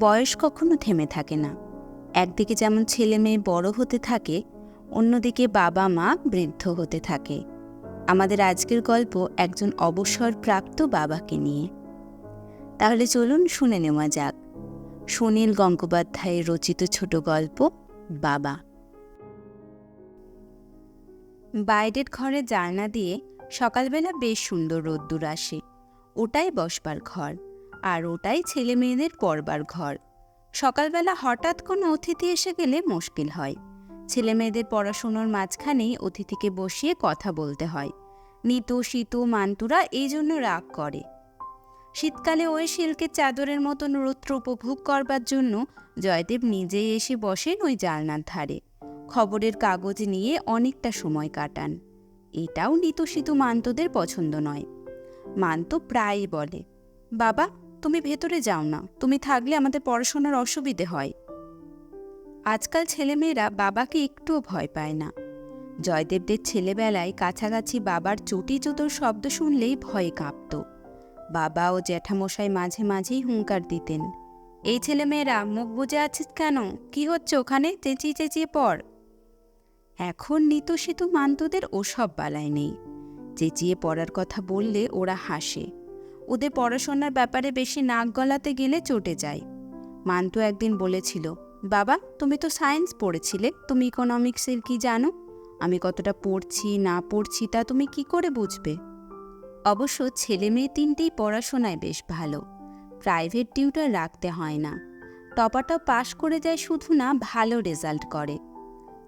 বয়স কখনো থেমে থাকে না। একদিকে যেমন ছেলে মেয়ে বড় হতে থাকে, অন্যদিকে বাবা মা বৃদ্ধ হতে থাকে। আমাদের আজকের গল্প একজন অবসরপ্রাপ্ত বাবাকে নিয়ে। তাহলে চলুন শুনে নেওয়া যাক। সুনীল গঙ্গোপাধ্যায়ের রচিত ছোট গল্প, বাবা। বাইরের ঘরে জানলা দিয়ে সকালবেলা বেশ সুন্দর রোদ্দুর আসে। ওটাই বসবার ঘর। আর ওটাই ছেলে মেয়েদের পড়বার ঘর। সকালবেলা হঠাৎ কোনো অতিথি এসে গেলে মুশকিল হয়। ছেলে মেয়েদের পড়াশুনোর মাঝখানেই অতিথিকে বসিয়ে কথা বলতে হয়। নিতু শীতু মান্তুরা এই জন্য রাগ করে। শীতকালে ওই সিল্কের চাদরের মতন রৌদ্র উপভোগ করবার জন্য জয়দেব নিজেই এসে বসেন ওই জালনার ধারে। খবরের কাগজ নিয়ে অনেকটা সময় কাটান। এটাও নিতু শীতু মান্তদের পছন্দ নয়। মান্ত প্রায়ই বলে, বাবা তুমি ভেতরে যাও না। তুমি থাকলে আমাদের পড়াশোনার অসুবিধে হয়। আজকাল ছেলেমেয়েরা বাবাকে একটুও ভয় পায় না। জয়দেবদের ছেলেবেলায় কাছাকাছি বাবার চটি চুতোর শব্দ শুনলেই ভয়ে কাঁপত। বাবা ও জ্যাঠামশাই মাঝে মাঝেই হুঙ্কার দিতেন। এই ছেলেমেয়েরা, মুখ বুঝে আছিস কেন? কি হচ্ছে ওখানে? চেঁচিয়ে চেঁচিয়ে পড়। এখন নিতু সেতু মান্তদের ওসব বালায় নেই। চেঁচিয়ে পড়ার কথা বললে ওরা হাসে। ওদের পড়াশোনার ব্যাপারে বেশি নাক গলাতে গেলে চটে যায়। মান্তু একদিন বলেছিল, বাবা, তুমি তো সায়েন্স পড়েছিলে, তুমি ইকোনমিক্সের কি জানো? আমি কতটা পড়ছি, না পড়ছি, তা তুমি কি করে বুঝবে? অবশ্য ছেলে মেয়ে তিনটেই পড়াশোনায় বেশ ভালো। প্রাইভেট টিউটার রাখতে হয় না। টপাটা পাশ করে যায় শুধু না, ভালো রেজাল্ট করে।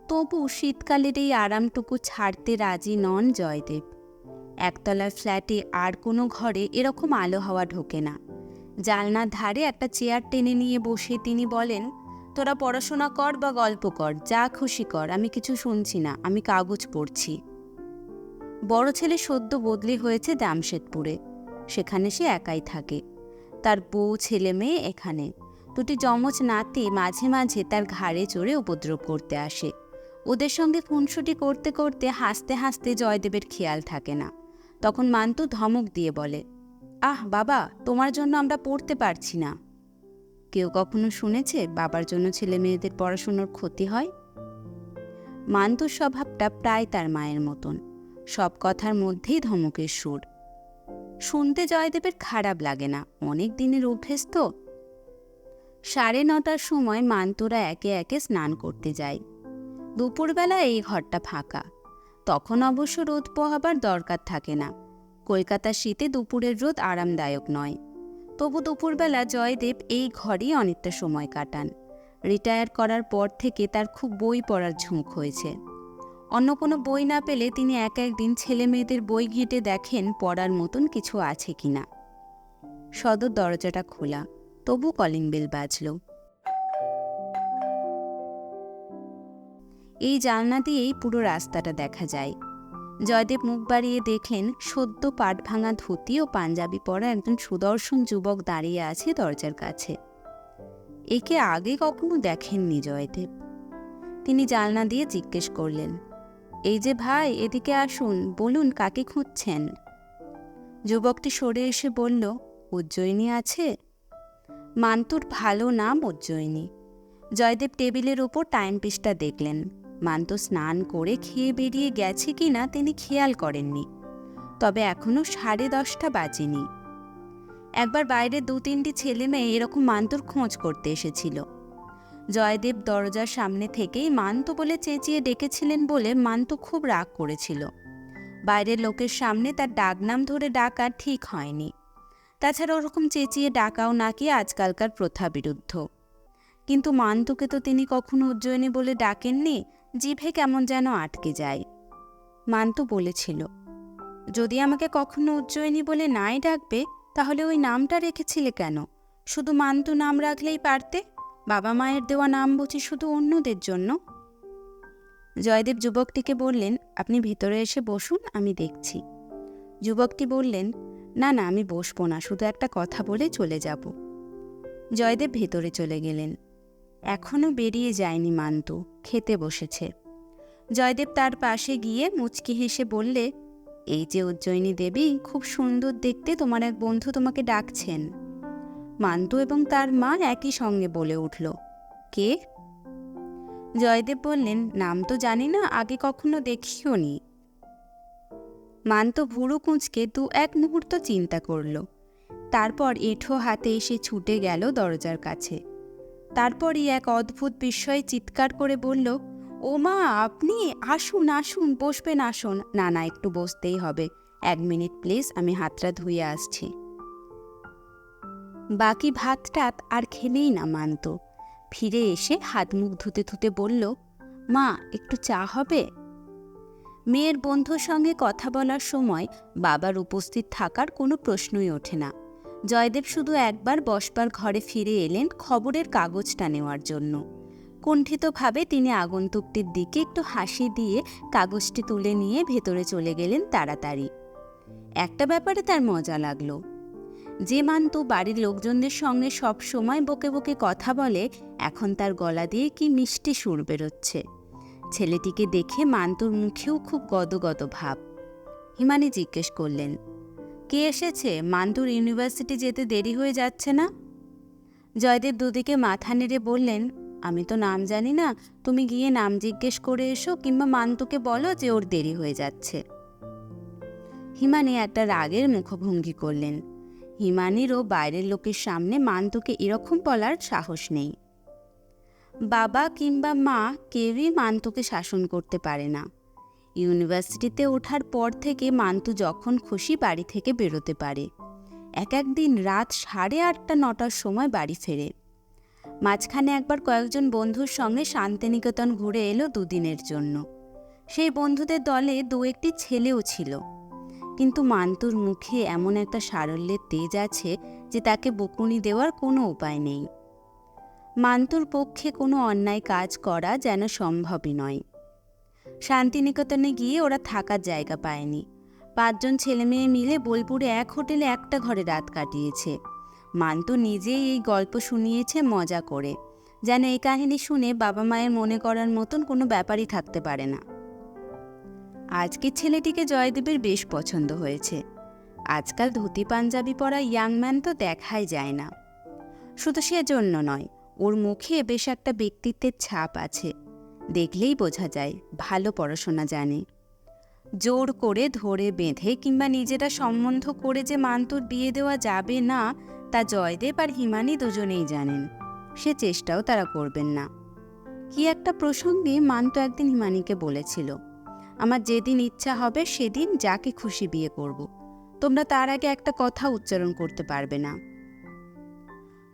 তবু শীতকালের এই আরামটুকু ছাড়তে রাজি নন জয়দেব। একতলার ফ্ল্যাটে আর কোনো ঘরে এরকম আলো হাওয়া ঢোকে না। জালনার ধারে একটা চেয়ার টেনে নিয়ে বসে তিনি বলেন, তোরা পড়াশোনা কর বা গল্প কর, যা খুশি কর, আমি কিছু শুনছি না, আমি কাগজ পড়ছি। বড় ছেলে সদ্য বদলি হয়েছে জামশেদপুরে, সেখানে সে একাই থাকে। তার বউ, ছেলে মেয়ে এখানে। দুটি যমজ নাতি মাঝে মাঝে তার ঘাড়ে চড়ে উপদ্রব করতে আসে। ওদের সঙ্গে খুনসুটি করতে করতে হাসতে হাসতে জয়দেবের খেয়াল থাকে না। তখন মান্তু ধমক দিয়ে বলে, আহ, বাবা, তোমার জন্য আমরা পড়তে পারছি না। কেউ কখনো শুনেছে বাবার জন্য ছেলে মেয়েদের পড়াশুনোর ক্ষতি হয়? মান্তুর স্বভাবটা প্রায় তার মায়ের মতন। সব কথার মধ্যেই ধমকের সুর। শুনতে জয়দেবের খারাপ লাগে না, অনেক দিনের অভ্যেস তো। সাড়ে নটার সময় মান্তুরা একে একে স্নান করতে যায়। দুপুরবেলা এই ঘরটা ফাঁকা। তখন অবশ্য রোদ পোহাবার দরকার থাকে না। কলকাতার শীতে দুপুরের রোদ আরামদায়ক নয়। তবু দুপুরবেলা জয়দেব এই ঘরেই অনেকটা সময় কাটান। রিটায়ার করার পর থেকে তার খুব বই পড়ার ঝুঁক হয়েছে। অন্য কোনো বই না পেলে তিনি এক একদিন ছেলে মেয়েদের বই ঘেঁটে দেখেন পড়ার মতন কিছু আছে কিনা। সদর দরজাটা খোলা। তবু কলিং বেল বাজল। এই জানলা দিয়েই পুরো রাস্তাটা দেখা যায়। জয়দেব মুখ বাড়িয়ে দেখলেন, সদ্য পাট ভাঙা ধুতি ও পাঞ্জাবি পরা একজন সুদর্শন যুবক দাঁড়িয়ে আছে দরজার কাছে। একে আগে কখনো দেখেননি জয়দেব। তিনি জানলা দিয়ে জিজ্ঞেস করলেন, এই যে ভাই, এদিকে আসুন, বলুন কাকে খুঁজছেন? যুবকটি সরে এসে বলল, উজ্জয়িনী আছে? মান্তুর ভালো নাম উজ্জয়িনী। জয়দেব টেবিলের ওপর টাইম পিসটা দেখলেন। মান্তু স্নান করে খেয়ে বেরিয়ে গেছে কিনা তিনি খেয়াল করেননি। তবে এখনও সাড়ে দশটা বাজেনি। একবার বাইরে দু তিনটি ছেলে মেয়ে এরকম মান্তুর খোঁজ করতে এসেছিল। জয়দেব দরজার সামনে থেকেই মান্তু বলে চেঁচিয়ে ডেকেছিলেন বলে মান্তু খুব রাগ করেছিল। বাইরের লোকের সামনে তার ডাকনাম ধরে ডাকা ঠিক হয়নি। তাছাড়া ওরকম চেঁচিয়ে ডাকাও নাকি আজকালকার প্রথা বিরুদ্ধ। কিন্তু মান্তুকে তো তিনি কখনো উজ্জয়িনী বলে ডাকেননি জিভে কেমন যেন আটকে যায়। মান্তু বলেছিল, যদি আমাকে কখনো উজ্জয়িনী বলে নাই ডাকবে, তাহলে ওই নামটা রেখেছিলে কেন? শুধু মান্তু নাম রাখলেই পারতে? বাবা মায়ের দেওয়া নাম বুঝি শুধু অন্যদের জন্য? জয়দেব যুবকটিকে বললেন, আপনি ভিতরে এসে বসুন, আমি দেখছি। যুবকটি বললেন, না না, আমি বসবো না, শুধু একটা কথা বলে চলে যাব। জয়দেব ভেতরে চলে গেলেন। এখনও বেরিয়ে যায়নি মান্তু, খেতে বসেছে। জয়দেব তার পাশে গিয়ে মুচকি হেসে বললে, এই যে উজ্জয়িনী দেবী, খুব সুন্দর দেখতে তোমার এক বন্ধু তোমাকে ডাকছেন। মান্তু এবং তার মা একই সঙ্গে বলে উঠল, কে? জয়দেব বললেন, নাম তো জানি না, আগে কখনো দেখিও নি। মান্ত ভুরু কুঁচকে দু এক মুহূর্ত চিন্তা করল। তারপর এঁঠো হাতে এসে ছুটে গেল দরজার কাছে। তারপরই এক অদ্ভুত বিস্ময়ে চিৎকার করে বলল, ও মা, আপনি আসুন আসুন, বসবেন, আসুন। না না, একটু বসতেই হবে। এক মিনিট প্লিজ, আমি হাতটা ধুয়ে আসছি। বাকি ভাত টাত আর খেলেই না মানত। ফিরে এসে হাত মুখ ধুতে ধুতে বলল, মা, একটু চা হবে? মেয়ের বন্ধুর সঙ্গে কথা বলার সময় বাবার উপস্থিত থাকার কোনো প্রশ্নই ওঠে না। জয়দেব শুধু একবার বসবার ঘরে ফিরে এলেন খবরের কাগজটা নেওয়ার জন্য। কুণ্ঠিতভাবে তিনি আগন্তুকটির দিকে একটু হাসি দিয়ে কাগজটি তুলে নিয়ে ভেতরে চলে গেলেন তাড়াতাড়ি। একটা ব্যাপারে তার মজা লাগল। যে মান্তু বাড়ির লোকজনদের সঙ্গে সব সময় বকে বকে কথা বলে, এখন তার গলা দিয়ে কি মিষ্টি সুর বেরোচ্ছে। ছেলেটিকে দেখে মান্তুর মুখেও খুব গদগদ ভাব। হিমানি জিজ্ঞেস করলেন কে এসেছে মান্তুর ইউনিভার্সিটি যেতে দেরি হয়ে যাচ্ছে না? জয়দেব দুদিকে মাথা নেড়ে বললেন, আমি তো নাম জানি না, তুমি গিয়ে নাম জিজ্ঞেস করে এসো কিংবা মান্তুকে বলো যে ওর দেরি হয়ে যাচ্ছে। হিমানি একটা রাগের মুখভঙ্গি করলেন। হিমানিরও বাইরের লোকের সামনে মান্তুকে এরকম বলার সাহস নেই। বাবা কিংবা মা কেউই মান্তুকে শাসন করতে পারে না। ইউনিভার্সিটিতে ওঠার পর থেকে মান্তু যখন খুশি বাড়ি থেকে বেরোতে পারে। এক একদিন রাত সাড়ে আটটা, নটার সময় বাড়ি ফেরে। মাঝখানে একবার কয়েকজন বন্ধুর সঙ্গে শান্তিনিকেতন ঘুরে এলো দুদিনের জন্য। সেই বন্ধুদের দলে দু একটি ছেলেও ছিল। কিন্তু মান্তুর মুখে এমন একটা সারল্যের তেজ আছে যে তাকে বকুনি দেওয়ার কোনো উপায় নেই। মান্তুর পক্ষে কোনো অন্যায় কাজ করা যেন সম্ভবই নয়। শান্তিনিকেতনে গিয়ে ওরা থাকার জায়গা পায়নি। পাঁচজন ছেলে মেয়ে মিলে বোলপুরে এক হোটেলে একটা ঘরে রাত কাটিয়েছে। মান্তু নিজেই এই গল্প শুনিয়েছে মজা করে। যেন এই কাহিনী শুনে বাবা মায়ের মনে করার মতন কোনো ব্যাপারই থাকতে পারে না। আজকের ছেলেটিকে জয়দেবের বেশ পছন্দ হয়েছে। আজকাল ধুতি পাঞ্জাবি পরা ইয়াংম্যান তো দেখাই যায় না। শুধু সেজন্য নয়, ওর মুখে বেশ একটা ব্যক্তিত্বের ছাপ আছে। দেখলেই বোঝা যায় ভালো পড়াশোনা জানে। জোর করে ধরে বেঁধে কিংবা নিজেরা সম্বন্ধ করে যে মান্তুর বিয়ে দেওয়া যাবে না, তা জয়দেব আর হিমানি দুজনেই জানেন। সে চেষ্টাও তারা করবেন না। কি একটা প্রসঙ্গে মান্তু একদিন হিমানিকে বলেছিল, আমার যেদিন ইচ্ছা হবে সেদিন যাকে খুশি বিয়ে করব। তোমরা তার আগে একটা কথা উচ্চারণ করতে পারবে না।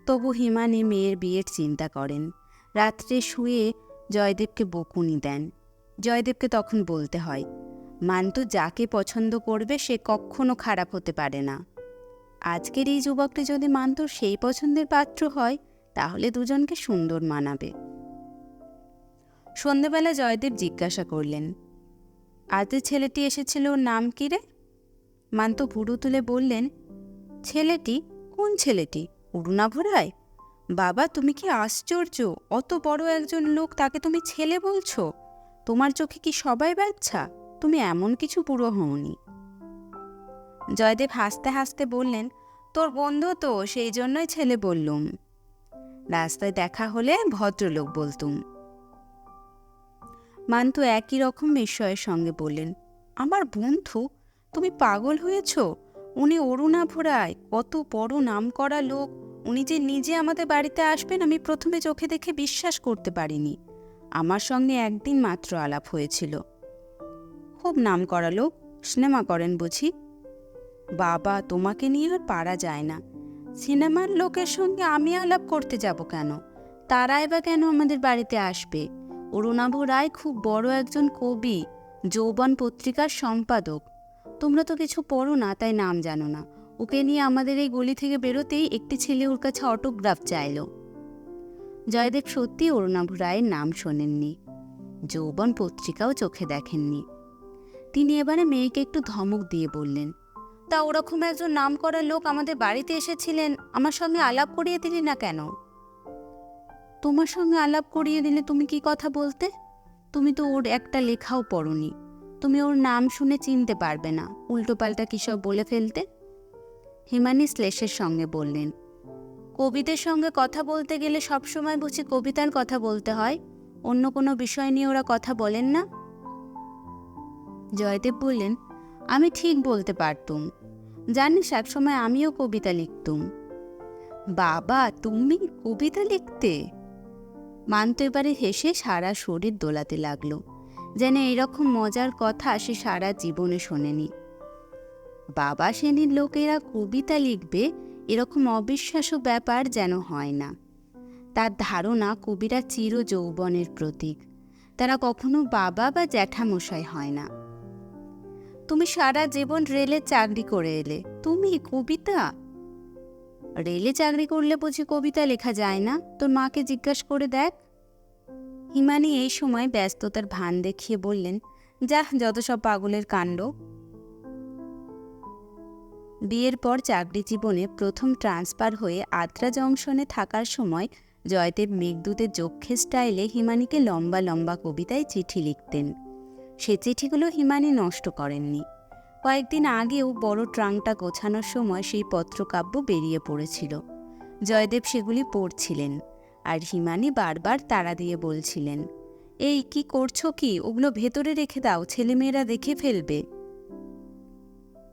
তবু হিমানি মেয়ের বিয়ের চিন্তা করেন। রাত্রে শুয়ে জয়দেবকে বকুনি দেন। জয়দেবকে তখন বলতে হয়, মান্তু যাকে পছন্দ করবে সে কখনো খারাপ হতে পারে না। আজকের এই যুবকটি যদি মান্তুর সেই পছন্দের পাত্র হয়, তাহলে দুজনকে সুন্দর মানাবে। সন্ধেবেলা জয়দেব জিজ্ঞাসা করলেন আজ ছেলেটি এসেছিল ওর নাম কি রে? মান্তু ভুরু তুলে বললেন, ছেলেটি? কোন ছেলেটি? অরুণাভরায় বাবা, তুমি কি আশ্চর্য? অত বড় একজন লোক তাকে তুমি ছেলে বলছো? তোমার চোখে কি সবাই বাচ্চা? তুমি এমন কিছু পুরো হওনি। জয়দেব হাসতে হাসতে বললেন, তোর বন্ধু তো, সেই জন্যই ছেলে বললুম। রাস্তায় দেখা হলে ভদ্রলোক বলতুম। মান্তু একই রকম বিস্ময়ের সঙ্গে বললেন, আমার বন্ধু? তুমি পাগল হয়েছ? উনি অরুণাভ রায় কত বড় নাম করা লোক। উনি যে নিজে আমাদের বাড়িতে আসবেন আমি প্রথমে চোখে দেখে বিশ্বাস করতে পারিনি। আমার সঙ্গে একদিন মাত্র আলাপ হয়েছিল। খুব নাম করা লোক, সিনেমা করেন বুঝি। বাবা, তোমাকে নিয়ে আর পারা যায় না। সিনেমার লোকের সঙ্গে আমি আলাপ করতে যাব কেন? তারাই বা কেন আমাদের বাড়িতে আসবে? অরুণাভ রায় খুব বড় একজন কবি, যৌবন পত্রিকার সম্পাদক। তোমরা তো কিছু পড়ো না, তাই নাম জানো না। ওকে নিয়ে আমাদের এই গলি থেকে বেরোতেই একটি ছেলে ওর কাছে অটোগ্রাফ চাইল। জয়দেব সত্যি অরুণাভ রায়ের নাম শোনেননি। যৌবন পত্রিকাও চোখে দেখেননি। তিনি এবারে মেয়েকে একটু ধমক দিয়ে বললেন, তা ওরকম একজন নাম করা লোক আমাদের বাড়িতে এসেছিলেন, আমার সঙ্গে আলাপ করিয়ে দিলি না কেন? তোমার সঙ্গে আলাপ করিয়ে দিলে তুমি কি কথা বলতে? তুমি তো ওর একটা লেখাও পড়নি। তুমি ওর নাম শুনে চিনতে পারবে না। উল্টোপাল্টা কী সব বলে ফেলতে? হিমানি শ্লেষের সঙ্গে বললেন, কবিদের সঙ্গে কথা বলতে গেলে সবসময় বুঝি কবিতার কথা বলতে হয়। অন্য কোনো বিষয় নিয়ে ওরা কথা বলেন না? জয়দেব বললেন, আমি ঠিক বলতে পারতুম। জানিস, একসময় আমিও কবিতা লিখতুম। বাবা, তুমি কবিতা লিখতে? মান্ত এবারে হেসে সারা শরীর দোলাতে লাগল। যেন এরকম মজার কথা সে সারা জীবনে শোনেনি। বাবা শ্রেণির লোকেরা কবিতা লিখবে, এরকম অবিশ্বাস্য ব্যাপার যেন হয় না। তার ধারণা কবিরা চির যৌবনের প্রতীক। তারা কখনো বাবা বা জ্যাঠামশাই হয় না। তুমি সারা জীবন রেলে চাকরি করে এলে, তুমি কবিতা? রেলে চাকরি করলে বুঝি কবিতা লেখা যায় না? তোর মাকে জিজ্ঞাসা করে দেখ। হিমানি এই সময় ব্যস্ততার ভান দেখিয়ে বললেন যা যত সব পাগলের কাণ্ড। বিয়ের পর চাকরি জীবনে প্রথম ট্রান্সফার হয়ে আদ্রা জংশনে থাকার সময় জয়দেব মেঘদূতের যক্ষে স্টাইলে হিমানিকে লম্বা লম্বা কবিতায় চিঠি লিখতেন। সে চিঠিগুলো হিমানি নষ্ট করেননি। কয়েকদিন আগেও বড় ট্রাঙ্কটা গোছানোর সময় সেই পত্রকাব্য বেরিয়ে পড়েছিল। জয়দেব সেগুলি পড়ছিলেন আর হিমানি বারবার তাড়া দিয়ে বলছিলেন, এই কি করছ কি? ওগুলো ভেতরে রেখে দাও, ছেলেমেয়েরা দেখে ফেলবে।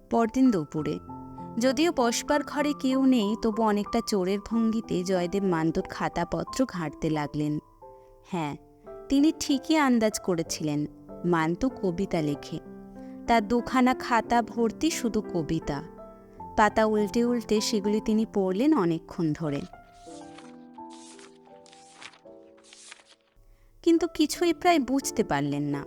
পরদিন দুপুরে যদিও বসবার ঘরে কেউ নেই, তবু অনেকটা চোরের ভঙ্গিতে জয়দেব মান্তর খাতাপত্র ঘাঁটতে লাগলেন। হ্যাঁ তিনি ঠিকই আন্দাজ করেছিলেন মান্ত কবিতা লেখে। তার দুখানা খাতা ভর্তি শুধু কবিতা। পাতা উল্টে উল্টে সেগুলি তিনি পড়লেন অনেকক্ষণ ধরে। কিন্তু কিছুই প্রায় বুঝতে পারলেন না।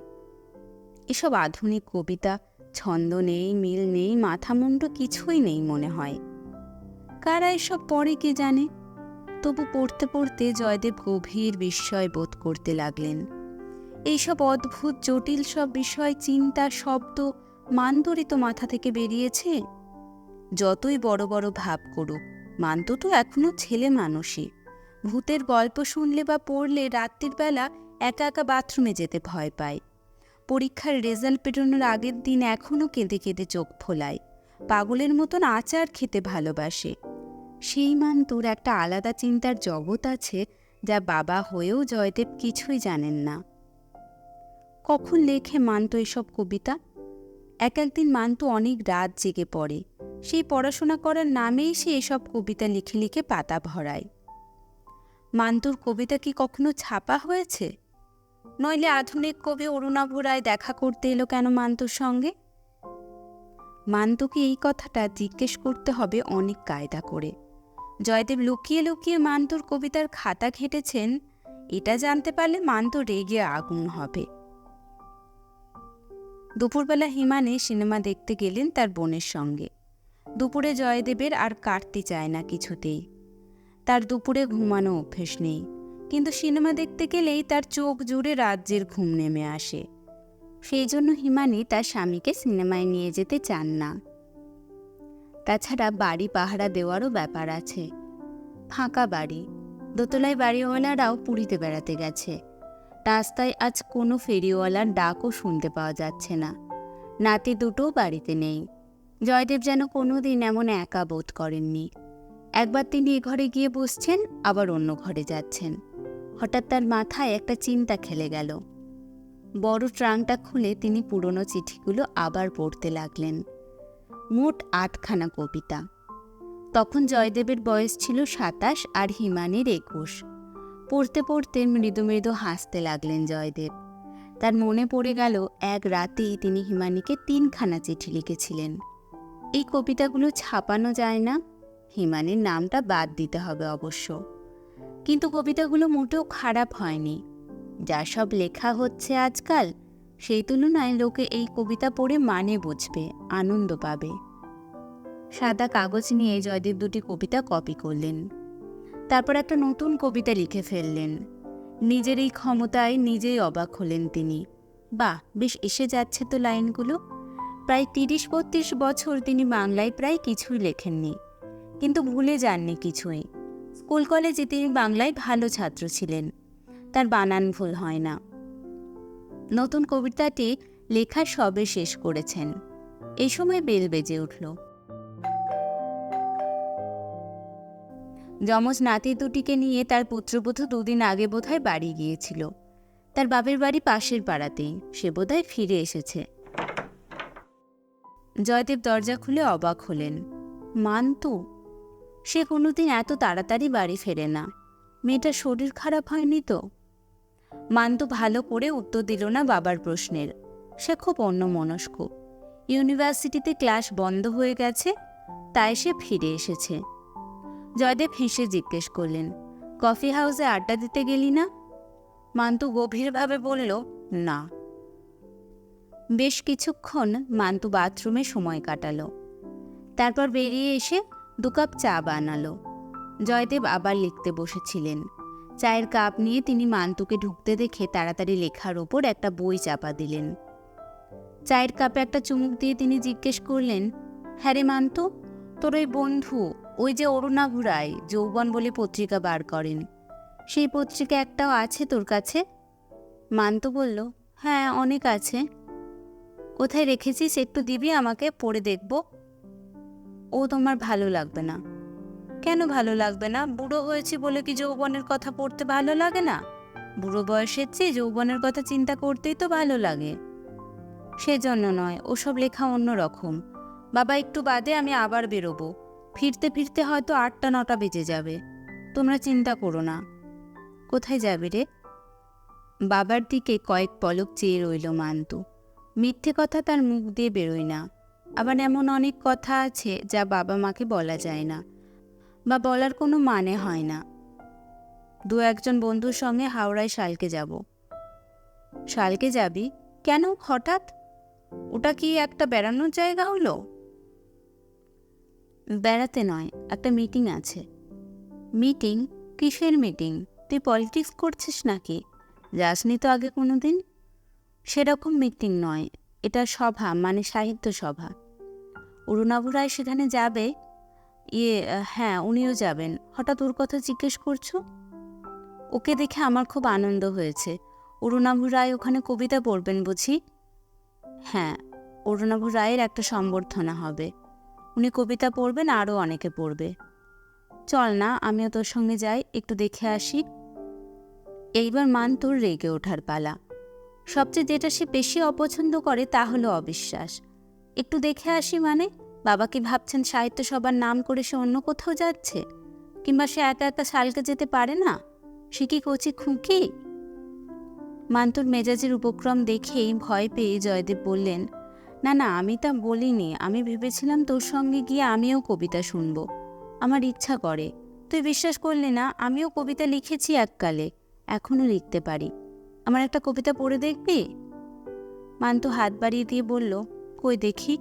এসব আধুনিক কবিতা ছন্দ নেই, মিল নেই মাথা মুন্ড কিছুই নেই মনে হয়। কারা এসব পড়ে কে জানে? তবু পড়তে পড়তে জয়দেব গভীর বিস্ময় বোধ করতে লাগলেন। এইসব অদ্ভুত, জটিল সব বিষয়, চিন্তা, শব্দ মান্দরিত মাথা থেকে বেরিয়েছে? যতই বড় বড় ভাব করুক, মান্ত তো এখনও ছেলে মানুষই। ভূতের গল্প শুনলে বা পড়লে রাত্রির বেলা একা একা বাথরুমে যেতে ভয় পায়। পরীক্ষার রেজাল্ট পেরোনোর আগের দিন এখনও কেঁদে কেঁদে চোখ ফোলায়। পাগলের মতন আচার খেতে ভালোবাসে। সেই মান্তুর একটা আলাদা চিন্তার জগৎ আছে, যা বাবা হয়েও জয়দেব কিছুই জানেন না। কখন লেখে মান্ত এসব কবিতা? এক একদিন মান্ত অনেক রাত জেগে পড়ে। সেই পড়াশোনা করার নামেই সে এসব কবিতা লিখে লিখে পাতা ভরায়। মান্তুর কবিতা কি কখনো ছাপা হয়েছে? নইলে আধুনিক কবি অরুণাভ রায় দেখা করতে এলো কেন মান্তুর সঙ্গে? মান্তুকে এই কথাটা জিজ্ঞেস করতে হবে অনেক কায়দা করে। জয়দেব লুকিয়ে লুকিয়ে মান্তুর কবিতার খাতা ঘেঁটেছেন, এটা জানতে পারলে মান্তু রেগে আগুন হবে। দুপুরবেলা হিমানে সিনেমা দেখতে গেলেন তার বোনের সঙ্গে। দুপুরে জয়দেবের আর কাটতে চায় না কিছুতেই। তার দুপুরে ঘুমানো অভ্যেস নেই। কিন্তু সিনেমা দেখতে গেলেই তার চোখ জুড়ে রাজ্যের ঘুম নেমে আসে। সেই জন্য হিমানি তার স্বামীকে সিনেমায় নিয়ে যেতে চান না। তাছাড়া বাড়ি পাহারা দেওয়ারও ব্যাপার আছে। ফাঁকা বাড়ি। দোতলায় বাড়িওয়ালারাও পুরীতে বেড়াতে গেছে। রাস্তায় আজ কোনো ফেরিওয়ালার ডাকও শুনতে পাওয়া যাচ্ছে না। নাতি দুটোও বাড়িতে নেই। জয়দেব যেন কোনো দিন এমন একা বোধ করেননি। একবার তিনি এ ঘরে গিয়ে বসছেন, আবার অন্য ঘরে যাচ্ছেন। হঠাৎ তার মাথায় একটা চিন্তা খেলে গেল। বড় ট্রাঙ্কটা খুলে তিনি পুরনো চিঠিগুলো আবার পড়তে লাগলেন। মোট আটখানা কবিতা। তখন জয়দেবের বয়স ছিল সাতাশ আর হিমানের একুশ। পড়তে পড়তে মৃদু মৃদু হাসতে লাগলেন জয়দেব। তার মনে পড়ে গেল, এক রাতেই তিনি হিমানিকে তিনখানা চিঠি লিখেছিলেন। এই কবিতাগুলো ছাপানো যায় না। হিমানির নামটা বাদ দিতে হবে অবশ্য। কিন্তু কবিতাগুলো মোটেও খারাপ হয়নি। যা সব লেখা হচ্ছে আজকাল, সেই তুলনায় লোকে এই কবিতা পড়ে মানে বুঝবে, আনন্দ পাবে। সাদা কাগজ নিয়ে জয়দেব দুটি কবিতা কপি করলেন। তারপর একটা নতুন কবিতা লিখে ফেললেন। নিজের এই ক্ষমতায় নিজেই অবাক হলেন তিনি। বাহ, বেশ এসে যাচ্ছে তো লাইনগুলো। প্রায় তিরিশ বত্রিশ বছর তিনি বাংলায় প্রায় কিছুই লেখেননি। কিন্তু ভুলে যাননি কিছুই। স্কুল কলেজে তিনি বাংলায় ভালো ছাত্র ছিলেন। তার বানান ভুল হয় না। নতুন কবিতাটি লেখা সবে শেষ করেছেন। এই সময় বেল বেজে উঠল। যমজ নাতি দুটিকে নিয়ে তার পুত্রবধূ দুদিন আগে বোধহয় বাড়ি গিয়েছিল। তার বাপের বাড়ি পাশের পাড়াতেই। সে বোধহয় ফিরে এসেছে। জয়দেব দরজা খুলে অবাক হলেন। মান্তু সে কোনোদিন এত তাড়াতাড়ি বাড়ি ফেরে না। মেয়েটার শরীর খারাপ হয়নি তো? মান্তু ভালো করে উত্তর দিল না বাবার প্রশ্নের। সে খুব অন্যমনস্ক। ইউনিভার্সিটিতে ক্লাস বন্ধ হয়ে গেছে, তাই সে ফিরে এসেছে। জয়দেব হেসে জিজ্ঞেস করলেন, কফি হাউসে আড্ডা দিতে গেলি না? মান্তু গভীরভাবে বলল, না। বেশ কিছুক্ষণ মান্তু বাথরুমে সময় কাটালো। তারপর বেরিয়ে এসে দু কাপ চা বানালো। জয়দেব আবার লিখতে বসেছিলেন। চায়ের কাপ নিয়ে তিনি মান্তুকে ঢুকতে দেখে তাড়াতাড়ি লেখার ওপর একটা বই চাপা দিলেন। চায়ের কাপে একটা চুমুক দিয়ে তিনি জিজ্ঞেস করলেন হ্যাঁ রে মান্তু, তোর ওই বন্ধু, ওই যে অরুণাভ রায় যৌবন বলে পত্রিকা বার করেন। সেই পত্রিকা একটাও আছে তোর কাছে? মান্তু বলল হ্যাঁ অনেক আছে। কোথায় রেখেছিস একটু দিবি আমাকে, পড়ে দেখব। ও তোমার ভালো লাগবে না। কেন ভালো লাগবে না? বুড়ো হয়েছি বলে কি যৌবনের কথা পড়তে ভালো লাগে না? বুড়ো বয়সের চেয়ে যৌবনের কথা চিন্তা করতেই তো ভালো লাগে। সেজন্য নয়, ওসব লেখা অন্য রকম। বাবা, একটু বাদে আমি আবার বেরোবো। ফিরতে ফিরতে হয়তো আটটা, নটা বেজে যাবে। তোমরা চিন্তা করো না। কোথায় যাবে রে? বাবার দিকে কয়েক পলক চেয়ে রইল মান্তু। মিথ্যে কথা তার মুখ দিয়ে বেরোয় না। আবার এমন অনেক কথা আছে যা বাবা মাকে বলা যায় না বা বলার কোনো মানে হয় না। দু একজন বন্ধুর সঙ্গে হাওড়ায় শালকে যাব। শালকে যাবি? কেন? হঠাৎ? ওটা কি একটা বেড়ানোর জায়গা হলো? বেড়াতে নয়, একটা মিটিং আছে। মিটিং? কিসের মিটিং? তুই পলিটিক্স করছিস নাকি? যাসনি তো আগে কোনো দিন সেরকম মিটিং নয়, এটা সভা মানে সাহিত্য সভা। অরুণাবু রায় সেখানে যাবে? ইয়ে হ্যাঁ উনিও যাবেন। হঠাৎ ওর কথা জিজ্ঞেস করছ? ওকে দেখে আমার খুব আনন্দ হয়েছে। অরুণাভু রায় ওখানে কবিতা পড়বেন বুঝি? হ্যাঁ অরুণাভু রায়ের একটা সম্বর্ধনা হবে। উনি কবিতা পড়বেন, আরও অনেকে পড়বে। চল না, আমিও তোর সঙ্গে যাই, একটু দেখে আসি। এইবার মান তোর রেগে ওঠার পালা। সবচেয়ে যেটা সে বেশি অপছন্দ করে তা হলো অবিশ্বাস। একটু দেখে আসি মানে? বাবা কি ভাবছেন সাহিত্য সবার নাম করে সে অন্য কোথাও যাচ্ছে? কিংবা সে একা একা শালকে যেতে পারে না? সে কি কচি খুঁকি? মান্তুর মেজাজের উপক্রম দেখেই ভয় পেয়ে জয়দেব বললেন, না না, আমি তা বলিনি। আমি ভেবেছিলাম তোর সঙ্গে গিয়ে আমিও কবিতা শুনব। আমার ইচ্ছা করে। তুই বিশ্বাস করলি না, আমিও কবিতা লিখেছি এককালে। এখনও লিখতে পারি। আমার একটা কবিতা পড়ে দেখবি? মান্তু হাত বাড়িয়ে দিয়ে বলল কই দেখি।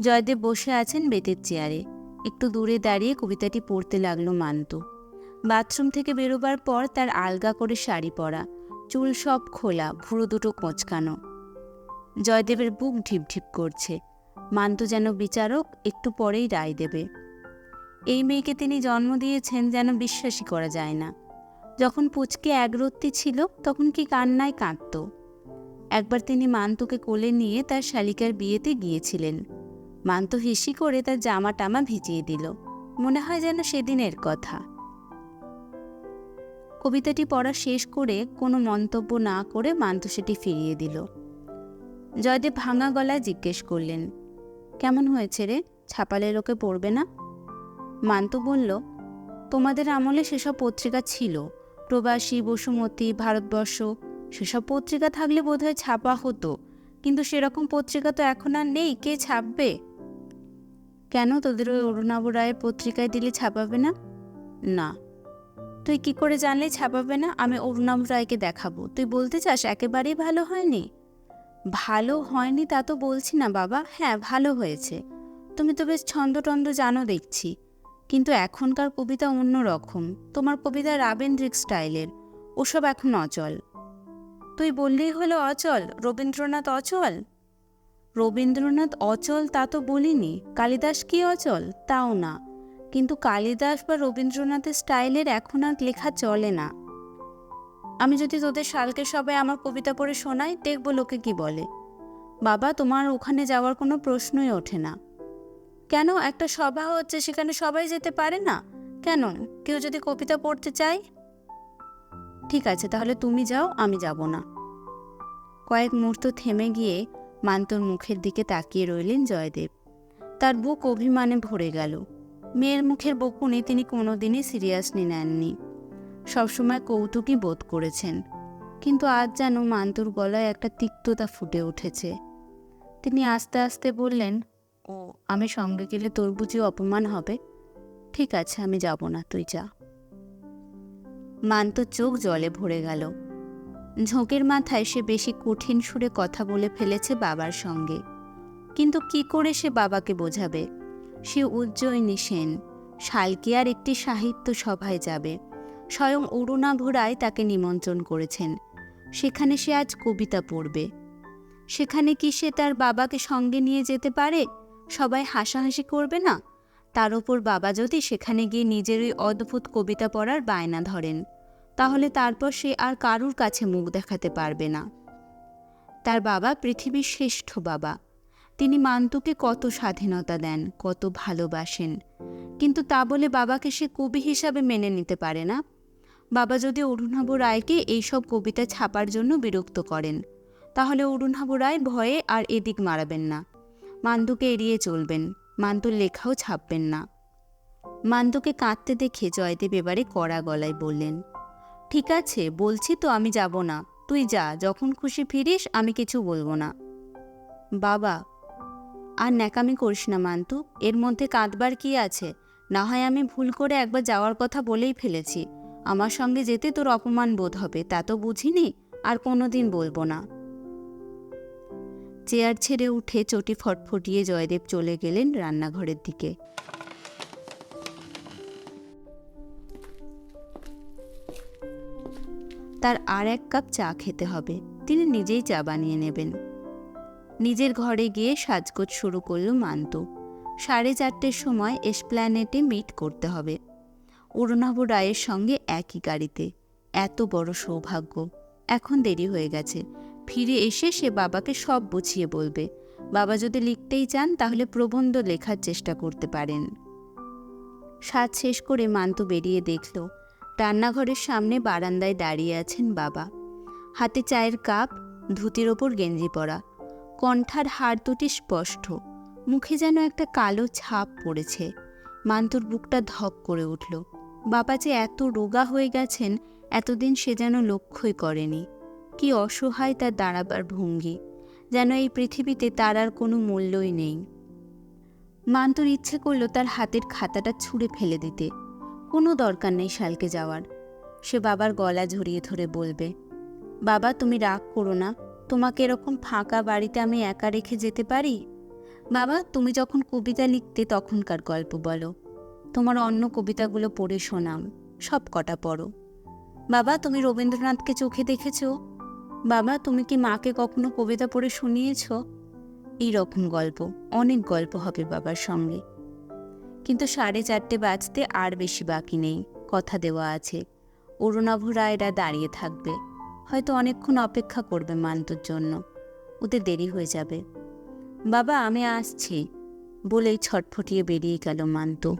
জয়দেব বসে আছেন বেতের চেয়ারে। একটু দূরে দাঁড়িয়ে কবিতাটি পড়তে লাগল মান্তু। বাথরুম থেকে বেরোবার পর তার আলগা করে শাড়ি পরা। চুল সব খোলা, ভুরু দুটো কোঁচকানো। জয়দেবের বুক ঢিপ ঢিপ করছে। মান্তু যেন বিচারক, একটু পরেই রায় দেবে। এই মেয়েকে তিনি জন্ম দিয়েছেন যেন বিশ্বাসই করা যায় না। যখন পুচকে একরত্তি ছিল, তখন কি কান্নায় কাঁদত? একবার তিনি মান্তুকে কোলে নিয়ে তার শালিকার বিয়েতে গিয়েছিলেন। মান্তু হিসি করে তার জামা টামা ভিজিয়ে দিল। মনে হয় যেন সেদিনের কথা। কবিতাটি পড়া শেষ করে কোনো মন্তব্য না করে মান্তু সেটি ফিরিয়ে দিল। জয়দেব ভাঙা গলায় জিজ্ঞেস করলেন, কেমন হয়েছে রে? ছাপালে লোকে পড়বে না? মান্তু বলল, তোমাদের আমলে সেসব পত্রিকা ছিল। প্রবাসী, বসুমতী, ভারতবর্ষ সেসব পত্রিকা থাকলে বোধহয় ছাপা হতো। কিন্তু সেরকম পত্রিকা তো এখন আর নেই, কে ছাপবে? কেন তোদের ওই অরুণাব রায়ের পত্রিকায় দিলে ছাপাবে না? না। তুই কি করে জানলে ছাপাবে না? আমি অরুণাব রায়কে দেখাবো। তুই বলতে চাস একেবারেই ভালো হয়নি? ভালো হয়নি তা তো বলছি না বাবা। হ্যাঁ ভালো হয়েছে। তুমি তো বেশ ছন্দটন্দ জানো দেখছি। কিন্তু এখনকার কবিতা অন্য রকম তোমার কবিতা রাবেন্দ্রিক স্টাইলের। ওসব এখন অচল। তুই বললেই হলো অচল। রবীন্দ্রনাথ অচল? রবীন্দ্রনাথ অচল তা তো বলিনি। কালিদাস কি অচল? তাও না। কিন্তু কালিদাস বা রবীন্দ্রনাথের স্টাইলের এখন আর লেখা চলে না। আমি যদি তোদের শালকে সবাই আমার কবিতা পড়ে শোনাই, দেখব লোকে কি বলে। বাবা, তোমার ওখানে যাওয়ার কোনো প্রশ্নই ওঠে না। কেন? একটা সভা হচ্ছে, সেখানে সবাই যেতে পারে না। কেন? কেউ যদি কবিতা পড়তে চায়? ঠিক আছে, তাহলে তুমি যাও, আমি যাব না। কয়েক মুহূর্ত থেমে গিয়ে মান্তর মুখের দিকে তাকিয়ে রইলেন জয়দেব। তার বুক অভিমানে ভরে গেল। মেয়ের মুখের বকুনি তিনি কোনোদিনই সিরিয়াসলি নেননি। সবসময় কৌতুকই বোধ করেছেন। কিন্তু আজ যেন মান্তুর গলায় একটা তিক্ততা ফুটে উঠেছে। তিনি আস্তে আস্তে বললেন, ও, আমি সঙ্গে গেলে তোর বুঝি অপমান হবে? ঠিক আছে, আমি যাব না, তুই যা। মান্ত চোখ জলে ভরে গেল। ঝোঁকের মাথায় সে বেশি কঠিন সুরে কথা বলে ফেলেছে বাবার সঙ্গে। কিন্তু কি করে সে বাবাকে বোঝাবে? সে উজ্জয়িনী সেন শালকিয়ার একটি সাহিত্য সভায় যাবে। স্বয়ং অরুণাভ রায় তাকে নিমন্ত্রণ করেছেন। সেখানে সে আজ কবিতা পড়বে। সেখানে কি সে তার বাবাকে সঙ্গে নিয়ে যেতে পারে? সবাই হাসাহাসি করবে না? তার ওপর বাবা যদি সেখানে গিয়ে নিজের ওই অদ্ভুত কবিতা পড়ার বায়না ধরেন, তাহলে তারপর সে আর কারুর কাছে মুখ দেখাতে পারবে না। তার বাবা পৃথিবীর শ্রেষ্ঠ বাবা। তিনি মান্তুকে কত স্বাধীনতা দেন, কত ভালোবাসেন। কিন্তু তা বলে বাবাকে সে কবি হিসাবে মেনে নিতে পারে না। বাবা যদি অরুণাভ রায়কে এইসব কবিতা ছাপার জন্য বিরক্ত করেন, তাহলে অরুণাভ রায় ভয়ে আর এদিক মারাবেন না। মান্তুকে এড়িয়ে চলবেন। মান্তুর লেখাও ছাপবেন না। মান্তুকে কাঁদতে দেখে জয়দেব এবারে কড়া গলায় বললেন, ঠিক আছে, বলছি তো আমি যাব না। তুই যা, যখন খুশি ফিরিস, আমি কিছু বলব না। বাবা, আর ন্যাকামি করিস না মান্তু এর মধ্যে কাঁদবার কি আছে? না হয় আমি ভুল করে একবার যাওয়ার কথা বলেই ফেলেছি। আমার সঙ্গে যেতে তোর অপমান বোধ হবে, তা তো বুঝিনি, আর কোনোদিন বলব না। চেয়ার ছেড়ে উঠে চটি ফটফটিয়ে জয়দেব চলে গেলেন রান্নাঘরের দিকে। তার আর এক কাপ চা খেতে হবে, তিনি নিজেই চা বানিয়ে নেবেন। নিজের ঘরে গিয়ে সাজগোজ শুরু করল মান্ত। সাড়ে চারটের সময় এসপ্ল্যানেটে মিট করতে হবে। অরুণাভ রায়ের সঙ্গে একই গাড়িতে। এত বড় সৌভাগ্য। এখন দেরি হয়ে গেছে। ফিরে এসে সে বাবাকে সব বুঝিয়ে বলবে। বাবা যদি লিখতেই চান, তাহলে প্রবন্ধ লেখার চেষ্টা করতে পারেন। সাজ শেষ করে মান্তু বেরিয়ে দেখল, রান্নাঘরের সামনে বারান্দায় দাঁড়িয়ে আছেন বাবা। হাতে চায়ের কাপ, ধুতির ওপর গেঞ্জি পরা। কণ্ঠার হাড় দুটি স্পষ্ট, মুখে যেন একটা কালো ছাপ পড়েছে। মান্তুর বুকটা ধক করে উঠল, বাবা যে এত রোগা হয়ে গেছেন, এতদিন সে যেন লক্ষ্যই করেনি। কি অসহায় তার দাঁড়াবার ভঙ্গি, যেন এই পৃথিবীতে তার আর কোনো মূল্যই নেই। মান্তুর ইচ্ছে করল তার হাতের খাতাটা ছুঁড়ে ফেলে দিতে। কোনো দরকার নেই শালকে যাওয়ার। সে বাবার গলা ঝরিয়ে ধরে বলবে, বাবা, তুমি রাগ করো না। তোমাকে এরকম ফাঁকা বাড়িতে আমি একা রেখে যেতে পারি? বাবা, তুমি যখন কবিতা লিখতে তখনকার গল্প বলো। তোমার অন্য কবিতাগুলো পড়ে শোনাম সব কটা পড়ো। বাবা, তুমি রবীন্দ্রনাথকে চোখে দেখেছ? বাবা, তুমি কি মাকে কখনো কবিতা পড়ে শুনিয়েছ? এই রকম গল্প, অনেক গল্প হবে বাবার সঙ্গে। কিন্তু সাড়ে চারটে বাজতে আর বেশি বাকি নেই, কথা দেওয়া আছে। অরুণাভ রায়রা দাঁড়িয়ে থাকবে, হয়তো অনেকক্ষণ অপেক্ষা করবে মান্তুর জন্য। ওদের দেরি হয়ে যাবে। বাবা, আমি আসছি। বলেই ছটফটিয়ে বেরিয়ে গেল মান্তু।